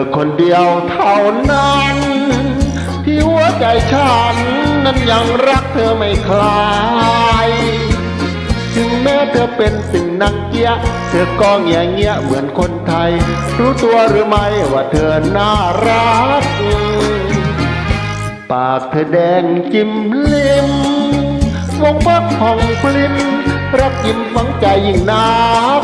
อคนเดียวเท่านั้น ที่หัวใจฉัน นั้นยังรักเธอไม่คลายถึงแม้เธอเป็นสิ่งนักเกียเธอก็เงียเงียเหมือนคนไทย รู้ตัวหรือไม่ว่าเธอน่ารัก ปากเธอแดงจิ้มลิมวงพักผ่องปลิมรักยิ้มฝังใจยิ่งนัก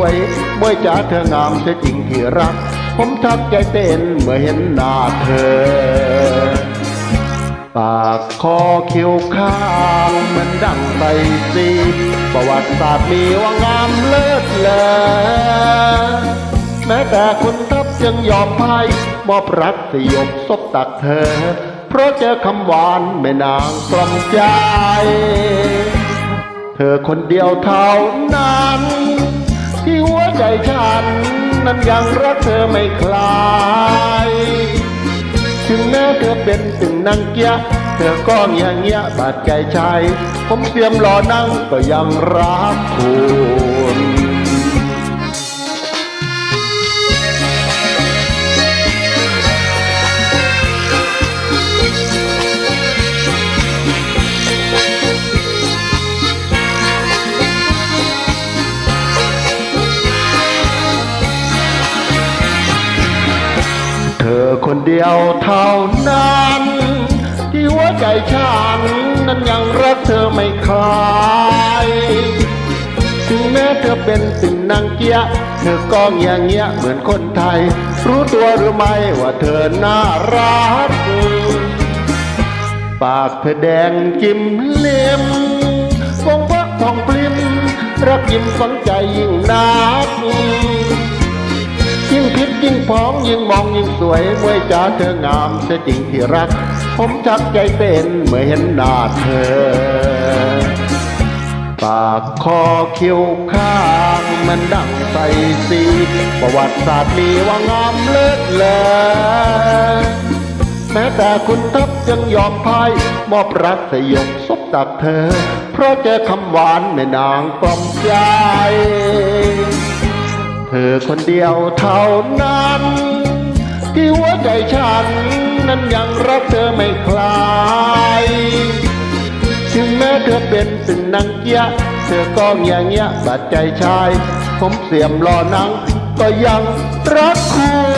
วยเมื่อจ๋าเธองามเสียจริงที่รัก ผมทักใจเต้นเมื่อเห็นหน้าเธอ ปากคอคิ้วข้างเหมือนดังใบสีประวัติศาสตร์มีว่างามเลิศเลอแม้แต่คุณทัพยังยอมพ่ายมอบรักสยบซบตักเธอ เพราะเจอคำหวานแม่นางกล่อมใจ เธอคนเดียวเท่านั้น ฉัน นั้นยังรักเธอไม่คลาย ถึงแม้เธอเป็นถึงนางเกียะเธอก็เงียเงียบาดใจชายผมเตรียมรอนั่งก็ยังรักคุณ เดียวเท่านั้น ที่หัวใจฉัน นั้นยังรักเธอไม่คลายถึงแม้เธอเป็นสิ่งนางเกียเธอก็เงียเงียเหมือนคนไทย รู้ตัวหรือไม่ว่าเธอน่ารัก ปากเธอแดงจิ้มเล็มฟงพักทองปลิมรักยิ้มฝังใจยิ่งนัก ยิ่งพิษยิ่งพองยิ่งมองยิ่งสวยเมื่อจ๋าเธองามเสียจริงที่รัก ผมชักใจเต้นเมื่อเห็นหน้าเธอ ปากคอคิ้วข้างมันดังใสสีประวัติศาสตร์มีว่างามเลิศเลอแม้แต่คุณทัพยังยอมพ่ายมอบรักสยบซบตักเธอ เพราะเจอคำหวานแม่นางกล่อมใจ ธอคนเดียวเท่านั้น ที่หัวใจฉัน นั้นยังรักเธอไม่คลายถึงแม้เธอเป็นสิ่งนางเกียะเธอก็อย่างเงี้ยบาดใจชาย ผมเสียมรอนัง ก็ยังรักคุณ